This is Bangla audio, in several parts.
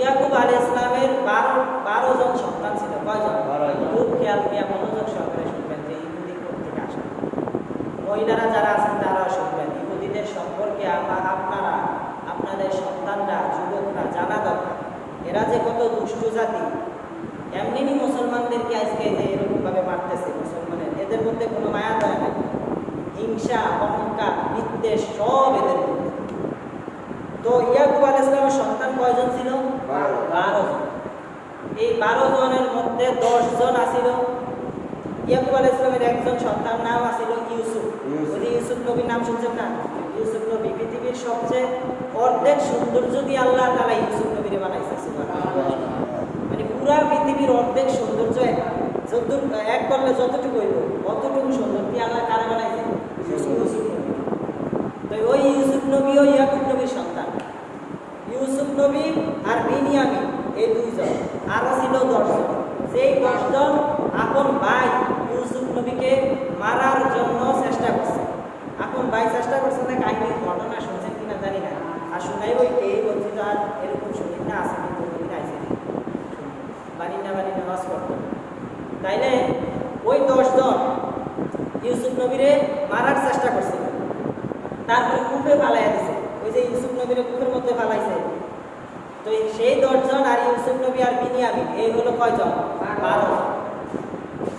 ইয়াকুব আলী ইসলামের বারো বারো জন সন্তান ছিল। কয়জন? খুব খেয়াল দিয়া মনোযোগ সহকারে শুনবেন যে ইহুদি থেকে আসে। মহিলারা যারা আছেন তারাও শুনবেন ইহুদিদের সম্পর্কে আমার আপনারা আপনাদের সন্তানরা যুবকরা জানা দরকার। এরা যে কত দুষ্ট জাতি। এমনি মুসলমানদেরকে আজকে যে এরকমভাবে মারতেছে মুসলমানের এদের মধ্যে কোনো মায়া দয়া নেই। হিংসা অহংকার বিদ্বেষ সব এদের মধ্যে। তো ইসলামের সন্তান কয়জন ছিল? বারো। জন। এই বারো জনের মধ্যে দশ জন আসিল ইয়াকুব আল ইসলামের একজন সন্তান নাম আসিল ইউসুফ। ইউসুফ। ওই যে ইউসুফ নবীর নাম শুনছেন না? ইউসুফ নবী পৃথিবীর সবচেয়ে অর্ধেক সৌন্দর্য দিয়ে আল্লাহ তালা ইউসুফ নবীরে বানাইছে মানে পুরা পৃথিবীর অর্ধেক সৌন্দর্য এক। এক করলে যতটুকু হইব অতটুকু সুন্দর দিয়ে আল্লাহ কারা বানাইছে ইউসুফ নবী তো ওই ইউসুফ নবী ও ইয়াকুব নবীর সন্তান ইউসুফ নবী আর বিনিয়ামিন এই দুইজন আরও ছিল দশজন সেই দশজন আপন ভাই ইউসুফ নবীকে মারার জন্য চেষ্টা করছে আপন ভাই চেষ্টা করছে না কাহিনীর ঘটনা শুনছেন কিনা জানি না আর শুনাই ওই কে বলছি তো আর এরকম শুনি না আছে কিন্তু ওই আইসে বাড়ি না বাড়ি নামাজ পড়তো তাইলে ওই দশজন ইউসুফ নবীরে মারার চেষ্টা করছিল। তারপরে কূপে ফালাইয়া দিছে। ওই যে ইউসুফ নবীরে কূপের মধ্যে ফালাইছে। তো সেই দশজন আর ইউসুফ নবী আর বিনিয়ামিন, এই হলো কয়জন? বারো।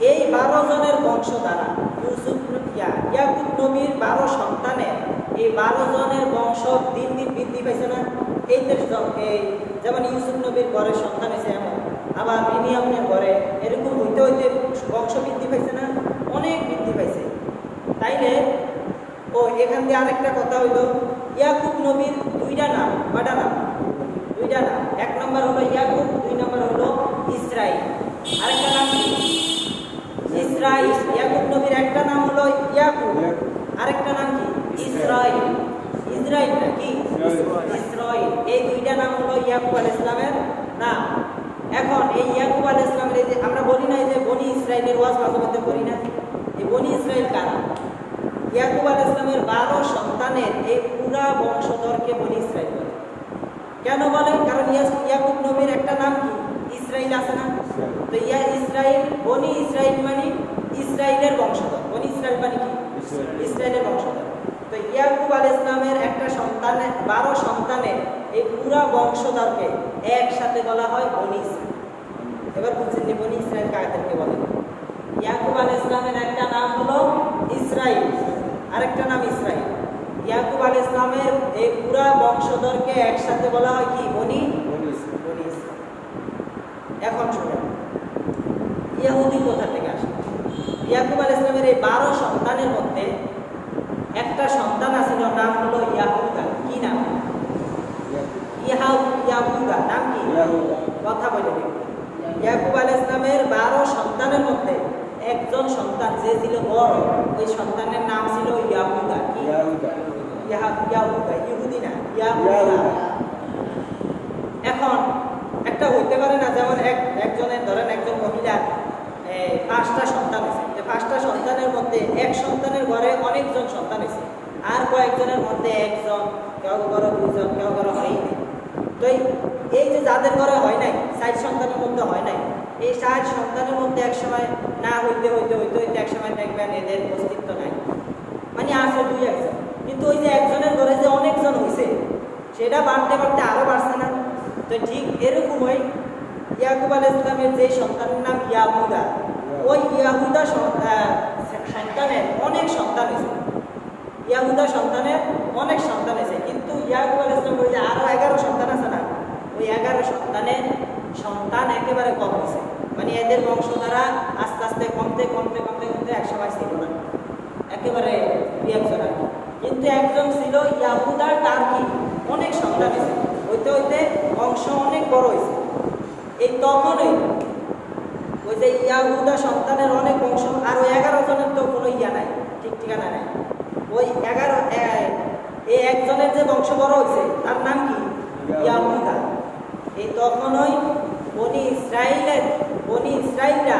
এই বারো জনের বংশ দ্বারা ইউসুফ ইয়া ইয়াকুব নবীর বারো সন্তানের। এই বারো জনের বংশ দিন দিন বৃদ্ধি পাইছে না? এই জ- এই যেমন ইউসুফ নবীর ঘরে সন্তান হয়েছে এমন। আবার বিনিয়ামিনের ঘরে এরকম হইতে হইতে বংশ বৃদ্ধি পাইছে না? অনেক বৃদ্ধি পাইছে। তাইলে ও এখান দিয়ে আরেকটা কথা হইল ইয়াকুব নবীর দুইটা নাম কয়টা নাম? দুইটা নাম। এক নম্বর হলো ইয়াকুব দুই নম্বর হলো ইসরাইল। আরেকটা নাম ইসরাইল। ইয়াকুব নবীর একটা নাম হলো ইয়াকুব। আরেকটা নাম কি? ইসরাইল। ইসরাইল কি। ইসরাইল। এই দুইটা নাম হলো ইয়াকুব আল ইসলামের নাম। এখন এই ইয়াকুব আল ইসলামের এই যে আমরা বলি না এই যে বনি ইসরাইলের ওয়াজ মাঝে মধ্যে করি না। এই বনি ইসরাইল কারা? ইয়াকুব আল ইসলামের বারো সন্তানের এই পুরা বংশধরকে বনি ইসরাইল বলে। কেন বলে? কারণ ইয়া- ইয়াকুব নবীর একটা নাম কি? ইসরাইল আছে না? তো ইয়া ইসরাইল বনি ইসরাইল মানে ইসরাইলের বংশধর। বনি ইসরাইল মানে কি। ইসরায়েলের বংশধর। তো ইয়াকুব আল ইসলামের একটা সন্তানের বারো সন্তানের এই পুরা বংশধরকে একসাথে বলা হয় বনি ইসরাইল এবার বুঝছেন যে বনি ইসরায়েল কাদেরকে বলে? ইয়াকুব আল ইসলামের একটা নাম হলো ইসরাইল আরেকটা নাম ইসরাইল ইয়াকুব আল ইসলামের এই পুরা বংশধরকে একসাথে বলা হয় কি? বনি? বনি ইসরাইল এখন শুনেন ইয়াহুদি কোথা থেকে আসে? ইয়াকুব আল ইসলামের এই বারো সন্তানের মধ্যে একটা সন্তান আছিল নাম হলো ইয়াহুদা। কি নাম? ইয়াহুদা নাম কি কথা বলে ইয়াকুব আল ইসলামের বারো সন্তানের মধ্যে একজন সন্তান যে ছিল বড় ওই সন্তানের নাম ছিল ইয়াহুদা কি ইয়াহুদা। ইহুদি না ইয়াহুদা এখন একটা হইতে পারে না যেমন এক একজনের ধরেন একজন মহিলার পাঁচটা সন্তান আছে পাঁচটা সন্তানের মধ্যে এক সন্তানের ঘরে অনেকজন সন্তান আছে আর কয়েকজনের মধ্যে একজন কেউ ঘরে দুইজন কেউ ঘরে হয়ই নাই তো এই- যে যাদের ঘরে হয় নাই, ষাট সন্তানের মধ্যে হয় নাই, এই ষাট সন্তানের মধ্যে এক সময় না হইতে হইতে হইতে হইতে এক সময় দেখবেন এদের অস্তিত্ব নাই। মানে আছে দুই একজন। কিন্তু ওই যে একজনের ঘরে যে অনেকজন হয়েছে সেটা বাড়তে বাড়তে আরও বাড়ছে না। তো ঠিক এরকমই ইয়াকুব আল ইসলামের যে সন্তানের নাম ইয়াহুদা, ওই ইয়াহুদা সন্তানের অনেক সন্তান হয়েছে ইয়াহুদা সন্তানের অনেক সন্তান হয়েছে ইয়াকুব আল ইসলাম ওই যে আরও এগারো সন্তান আছে না? ওই এগারো সন্তানের সন্তান একেবারে কম হয়েছে। মানে এদের বংশধারা আস্তে আস্তে কমতে কমতে কমতে কমতে একসময় ছিল না। একেবারে একজন আর কিন্তু একজন ছিল ইয়াহুদার তার কি অনেক সন্তান হয়েছে। হইতে হইতে অংশ অনেক বড় হয়েছে। এই তখনই ওই যে ইয়াহুদা সন্তানের অনেক বংশ, আর ওই এগারো জনের তো কোনো ইয়া নাই, ঠিক ঠিকানা নাই। ওই এগারো এই একজনের যে বংশ বড় হয়েছে, তার নাম কি? ইয়াহুদা। এই তখনই বনি ইসরায়েলের বনি ইসরায়েলরা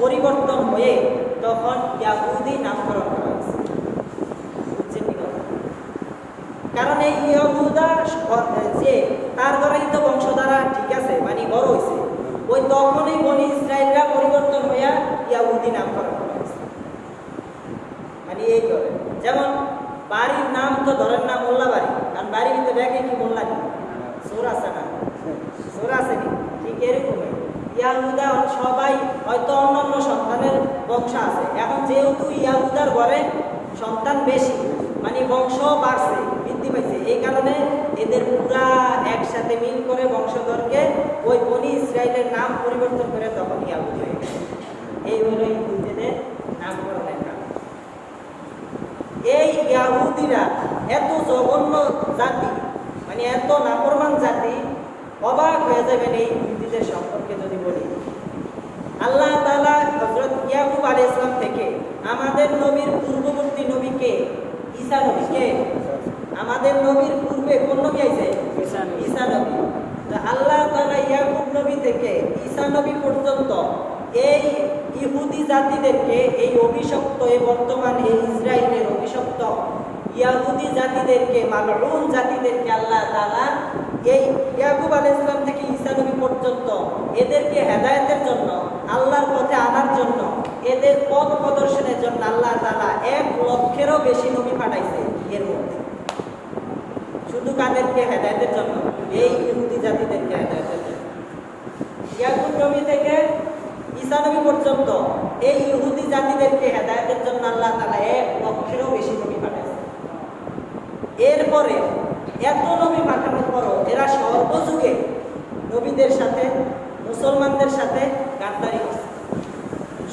পরিবর্তন হয়ে তখন ইয়াহুদি নামকরণ করা হয়েছে। কারণ এই ইয়াহুদা যে তার দ্বারাই তো বংশধারা ঠিক আছে মানে বড় হয়েছে। ওই তখনই বনি ইসরায়েলরা পরিবর্তন হইয়া ইয়াহুদি নামকরণ করা হয়েছে। মানে এই করে। যেমন তো ধরেন না মোল্লা বাড়ি কারণ বাড়ির ভিতরে দেখে কি মোল্লা নেই সোর আছে না? সোর আছে কি? ঠিক এরকমই। ইয়াহুদা সবাই হয়তো অন্যান্য সন্তানের বংশ আছে। এখন যেহেতু ইয়াহুদার ঘরে সন্তান বেশি মানে বংশ বাড়ছে, বৃদ্ধি পাইছে, এই কারণে এদের পুরা একসাথে মিল করে বংশধরকে ওই বনি ইসরায়েলের নাম পরিবর্তন করে তখন ইয়াহুদ হয়ে এই হলো ইহুদিদের নামকরণের কারণ এই ইয়াহুদিরা এত জঘন্য জাতি মানে এত নাফরমান জাতি অবাক হয়ে যাবেন এই ইহুদিদের সম্পর্কে যদি বলি। আল্লাহ তালা হযরত ইয়াকুব আলাইহিস সালাম থেকে আমাদের নবীর পূর্ববর্তী নবীকে ঈসা নবীকে আমাদের নবীর পূর্বে কোন নবী আইছে ঈসা নবী। আল্লাহ তালা ইয়াকুব নবী থেকে ঈসা নবী পর্যন্ত এই ইহুদি জাতিদেরকে এই অভিশপ্ত এই বর্তমান এই অভিশপ্ত ইয়াহুদি জাতিদেরকে, মালউন জাতিদেরকে আল্লাহ তাআলা এই ইয়াকুব আলাইহিস সালাম থেকে ঈসা পর্যন্ত এদেরকে হেদায়েতের জন্য, আল্লাহর পথে আনার জন্য, এদের পথ প্রদর্শনের জন্য আল্লাহ তাআলা এক লক্ষেরও বেশি নবী পাঠাইছে এর মধ্যে। শুধু কাদেরকে হেদায়েতের জন্য, এই ইহুদি জাতিদেরকে হেদায়েতের জন্য। ইয়াকুব নবী থেকে ঈসা নবী পর্যন্ত এই ইহুদি জাতিদেরকে হেদায়েতের জন্য আল্লাহ তাআলা এক লক্ষেরও বেশি নবী পাঠাইছে। এরপরে এত নবী পাঠানোর পরও এরা সর্বযুগে নবীদের সাথে, মুসলমানদের সাথে গাদ্দারি করছে।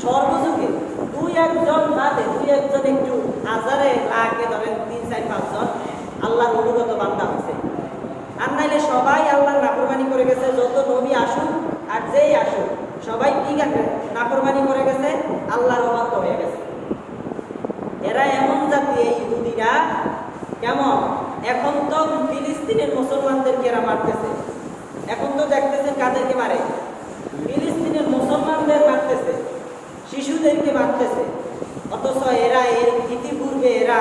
সর্বযুগে দুই একজন বাদে দুই একজন একটু হাজারে, লাখে ধরেন তিন, চার, পাঁচজন আল্লাহর অনুগত বান্দা হয়েছে। আর নাইলে সবাই আল্লাহর নাফরমানি করে গেছে, যত নবী আসুক আর যেই আসুক, সবাই কি গেছে নাফরমানি করে গেছে আল্লাহর অবাধ্য হয়ে গেছে এরা এমন জাতি এই ইহুদিরা কেমন এখন তো ফিলিস্তিনের মুসলমানদেরকে এরা মারতেছে। এখন তো দেখতেছেন কাদেরকে মারে? ফিলিস্তিনের মুসলমানদের মারতেছে, শিশুদেরকে মারতেছে। অথচ এরা এর ইতিপূর্বে এরা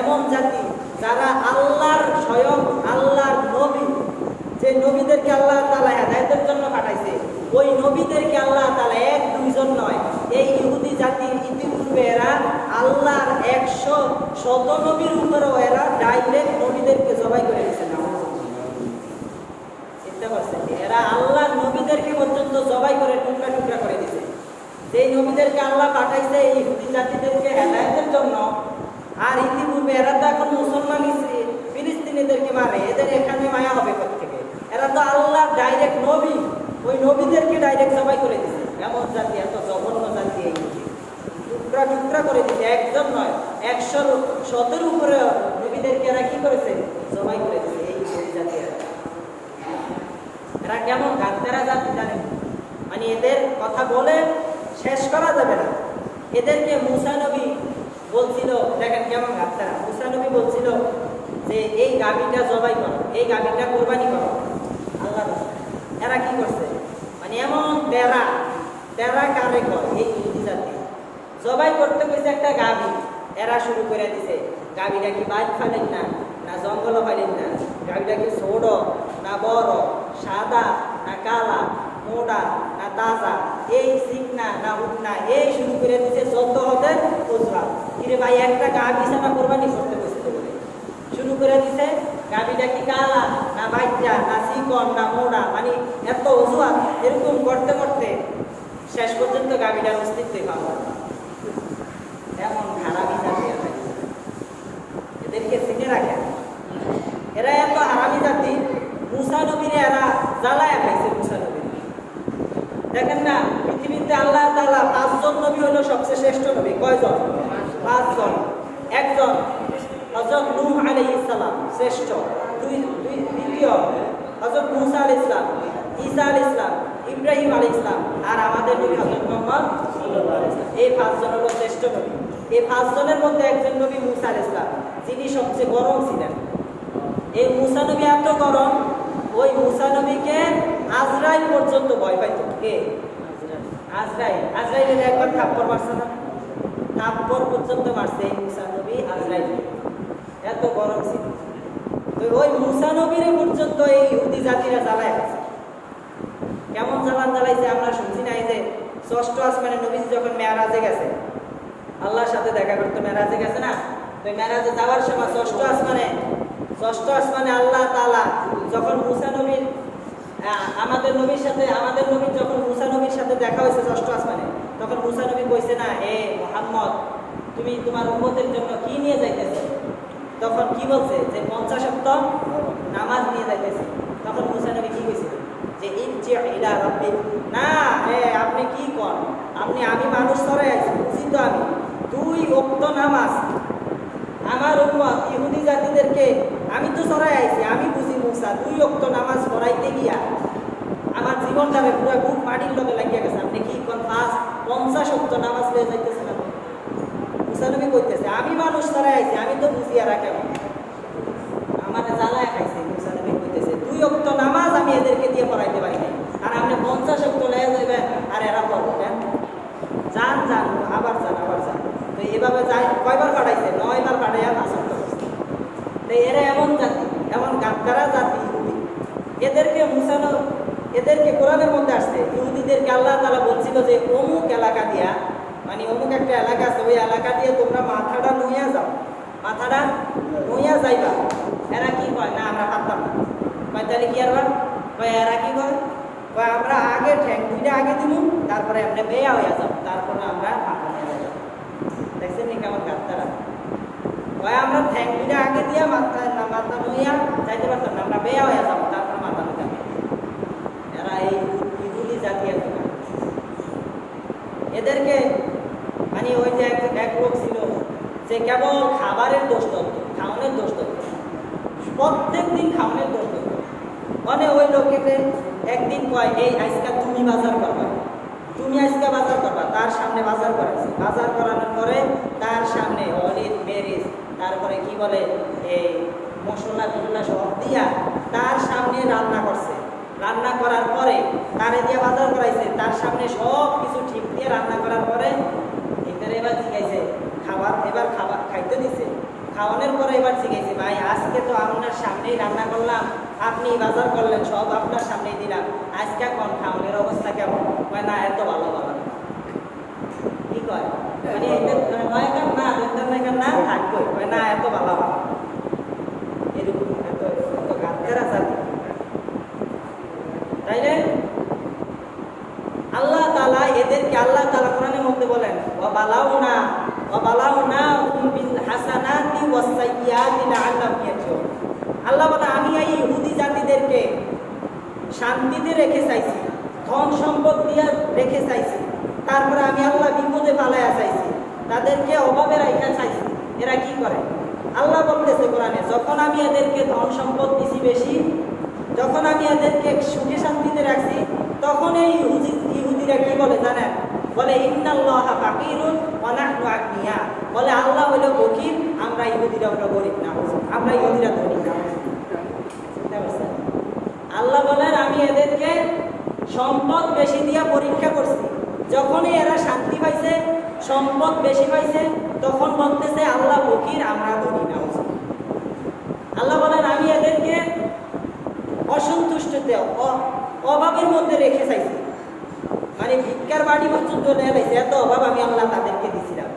এমন জাতি যারা আল্লাহর স্বয়ং আল্লাহর নবী, যে নবীদেরকে আল্লাহ তালা হেদায়তের জন্য পাঠাইছে, ওই নবীদেরকে আল্লাহ তালা এক দুইজন নয়, এই ইহুদি জাতির ইতিপূর্বে এরা আল্লাহর একশো শত নবীর উপরেও এরা ডাইরেক্ট নবীদেরকে জবাই করে দিয়েছে চিন্তা করছেন এরা আল্লাহর নবীদেরকে পর্যন্ত জবাই করে টুকরা টুকরা করে দিয়েছে যেই নবীদেরকে আল্লাহ পাঠাইছে, এই ইহুদি জাতিদেরকে হেদায়তের জন্য। আর ইতিপূর্বে এরা তো এখন মুসলমান ফিলিস্তিনিদেরকে মারে। এদের এখানে মায়া হবে থেকে এরা তো আল্লাহ ডাইরেক্ট নবী। ওই নবীদেরকে ডাইরেক্ট জবাই করে দিছে। এমন জাতি, এত জঘন্য জাতি এই। টুকরা টুকরা করে দিছে। একজন নয় একশো শতের উপরে নবীদেরকে এরা কি করেছে? জবাই করে দিছে এই জাতি এরা কেমন? গাদ্দারা জাতি জানেন? মানে এদের কথা বলে শেষ করা যাবে না। এদেরকে মুসা নবী বলছিল, দেখেন কেমন গাদ্দারা মুসা নবী বলছিল যে, এই গাভীটা জবাই করো, এই গাভীটা কোরবানি করো। আল্লাহ এরা কি করছে? মানে এমন তেরা তেরা কারে কর এই জাতি জবাই করতে কইছে একটা গাভী, এরা শুরু করে দিছে। গাভীটা কি বাইক ফালেন না না জঙ্গল ফালেন না? গাভীটা কি ছোট, না বড়, সাদা, না কালা? মোটা, না তাজা, এই চিকনা না উঠনা এই শুরু করে দিছে যত হতে অজুহাত কিরে ভাই, একটা গা বিছানা কোরবানি করতে কইছে তো বলে শুরু করে দিছে গাবিটা কি কালা, না বাইটা না চিকন, না মোড়া মানে এত অজুহাত এরকম করতে করতে শেষ পর্যন্ত গাবিটার অস্তিত্বই পাবো না। এমন খারাপ। এদেরকে চিনে রাখেন এরা এত হারামি জাতি মুসা নবীরে এরা জ্বালায় খাইছে মুসা নবীর দেখেন না, পৃথিবীতে আল্লাহ তাআলা পাঁচজন নবী হলো সবচেয়ে শ্রেষ্ঠ নবী। কয়জন? পাঁচজন। একজন হজরত নূহ আলাইহিস ইসলাম শ্রেষ্ঠ। দুই দুই দ্বিতীয় হজরত মুসা আলাইহিস ইসলাম ঈসা আলাইহিস ইসলাম ইব্রাহিম আলাইহিস ইসলাম আর আমাদের নবী হজরত মুহাম্মদ এই পাঁচজন হলো শ্রেষ্ঠ নবী। এই পাঁচজনের মধ্যে একজন নবী মুসা আলাইহিস সালাম, যিনি সবচেয়ে গরম ছিলেন। এই মুসা নবী এত গরম ওই মুসা নবীকে আজরাইল পর্যন্ত ভয় পাইত কে? আজরাইল। আজরাইলের একবার থাপ্পর মারছে না। থাপ্পর পর্যন্ত মারছে এই মুসা নবী আজরাইল। এত গরম ছিল। তো ওই মুসা নবীর পর্যন্ত এই ইহুদি জাতিরা জ্বালায় কেমন জ্বালান জ্বালাইছে আমরা শুনছি নাই যে ষষ্ঠ আসমানে নবী যখন মেয়ারাজে গেছে, আল্লাহর সাথে দেখা করতে মেয়ারাজে গেছে না? তো মেরাজে যাওয়ার সময় ষষ্ঠ আসমানে ষষ্ঠ আসমানে আল্লাহ তাআলা যখন মুসা নবীর আমাদের নবীর সাথে, আমাদের নবীর যখন মুসা নবীর সাথে দেখা হয়েছে ষষ্ঠ আসমানে, তখন মুসা নবী কইছে, না, এ মোহাম্মদ, তুমি তোমার উম্মতের জন্য কি নিয়ে যাইতেছো? তখন কি বলছে? যে পঞ্চাশ নামাজ নিয়ে যাইতেছে। তখন মুসা নবী কি কইছিল যে ইনজি ইলা রাব্বিক। না, এ, আপনি কি কর আপনি, আমি মানুষ ধরে আছি তো আমি। দুই ওক্ত নামাজ। আমার উম্মত ইহুদি জাতিদেরকে আমি তো সরাই আইছি, আমি মুসা দুই অক্ত নামাজ পড়াইতে গিয়া আমার জীবনটা পুরো বুক মাটির লগে লাগিয়ে গেছে। আপনি কি কোন পাঁচ, পঞ্চাশ অক্ত নামাজ পেয়ে যাইতেছে না মুসানবী কইতেছে, আমি মানুষ তারা আইছি, আমি তো বুঝিয়া রাখে আমার জ্বালায় খাইছে মুসা নবী কইতেছে দুই ওক্ত নামাজ আমি এদেরকে দিয়ে পড়াইতে পারি নাই আর আপনি পঞ্চাশ ওক্ত লেগে যাইবেন আর এরা পড়বেন যান যান আবার যান আবার যান তো এভাবে যাই কয়বার কাটাইছে নয়বার কাটাইয়া ভাষণ করছে তো এরা এমন জাতি এমন গাদ্দারা জাতি ইহুদি এদেরকে মুসানো এদেরকে কোরআনের মধ্যে আসছে। ইহুদিদেরকে আল্লাহ তালা বলছিল যে, অমুক এলাকা দিয়া মানে অমুক একটা এলাকা আছে, ওই এলাকা দিয়ে তোমরা মাথাটা নুইয়া যাও। মাথাটা নুইয়া যাইবা। এরা কি কয়? না, আমরা পারতাম না। কয়, তাহলে কি আর কয়, এরা কি কয়? কয়, আমরা আগে ঠ্যাং দুইটা আগে দিব তারপরে আমরা বেয়া হইয়া যাব। তারপরে আমরা মাথা নিয়ে যাব। দেখছেন নি কেমন গাদ্দারা? কয়, আমরা ঠ্যাং দুইটা আগে দিয়া মাথা মাথা নুইয়া যাইতে পারতাম না, আমরা বেয়া হইয়া যাব। তারপরে মাথা নুইতে হবে এরা এই ইহুদি জাতি। এদেরকে মানে ওই যে এক এক লোক ছিল, যে কেবল খাবারের দোষ ধরত খাওয়ানোর দোষ ধরত প্রত্যেক দিন খাওয়ানোর দোষ ধরত মানে ওই লোকেকে একদিন কয়, এই আজকা তুমি বাজার করবা। তুমি আজকে বাজার করবা? তার সামনে বাজার করাইছে বাজার করানোর পরে তার সামনে অলিভ মেরিচ তারপরে কি বলে, এই মশলা টসলা সব দিয়া তার সামনে রান্না করছে। রান্না করার পরে তারে দিয়ে বাজার করাইছে, তার সামনে সব কিছু ঠিক দিয়ে রান্না করার পরে এখানে এবার জিজ্ঞাসা খাবার এবার খাবার খাইতে দিছে। খাওয়ানোর পরে এবার জিজ্ঞাসা ভাই, আজকে তো আপনার সামনেই রান্না করলাম, আপনি বাজার করলেন, সব আপনার সামনেই দিলাম। আজকে কোন খাওয়ানোর অবস্থা কেমন? কয় না, এত ভালো ভালো কি কয়? মানে কান না থাকবে। না, এত ভালো ভালো এরকম এত এত গান্ধেরা জাতি তাই না আল্লাহ তালা এদেরকে আল্লাহ তালা কোরআনের মধ্যে বলেন বালাও না বালাও না বিল হাসানাতি ওয়াসাইয়াতি লাআল্লাহুম ইয়ারজিউন আল্লাহ বলে আমি এই ইহুদি জাতিদেরকে শান্তিতে রেখে চাইছি ধন সম্পদ দিয়ে রেখে চাইছি তারপরে আমি আল্লাহ বিপদে পালায়া চাইছি তাদেরকে অভাবে রাখা চাইছি। এরা কি করে? আল্লাহ বলতেছে কোরআনে, যখন আমি এদেরকে ধন সম্পদ দিছি বেশি, যখন আমি এদেরকে সুখে শান্তিতে রাখছি, তখন এই ইহুদি, ইহুদিরা কি বলে জানেন? বলে, ইন্নাল্লাহ ফাকিরুন ওয়া নাহনু আগনিয়া। বলে, আল্লাহ হইল ফকির আমরা ইহুদিরা হলো গরিব না, আমরা ইহুদিরা ধনী না। আল্লাহ বলেন, আমি এদেরকে সম্পদ বেশি দিয়া পরীক্ষা করছি। যখনই এরা শান্তি সম্পদ বেশি পাইছে, তখন বলতেছে, আল্লাহ ফকির, আমরা ধনী না। আল্লাহ বলেন, আমি এদেরকে অসন্তুষ্টতে অভাবের মধ্যে রেখে চাইছি। মানে ভিক্ষার বাড়ি পর্যন্ত গেছে এত অভাব আমি আল্লাহ তাদেরকে দিছিলাম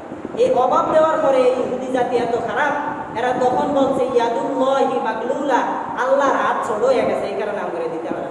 এই অভাব দেওয়ার পরে এই ইহুদি জাতি এত খারাপ, এরা তখন বলছে, ইয়াদুল্লাহি মাগলুলা, আল্লাহর হাত ছোট হয়ে গেছে, এই কারণে আমরা দিতে পারেন না।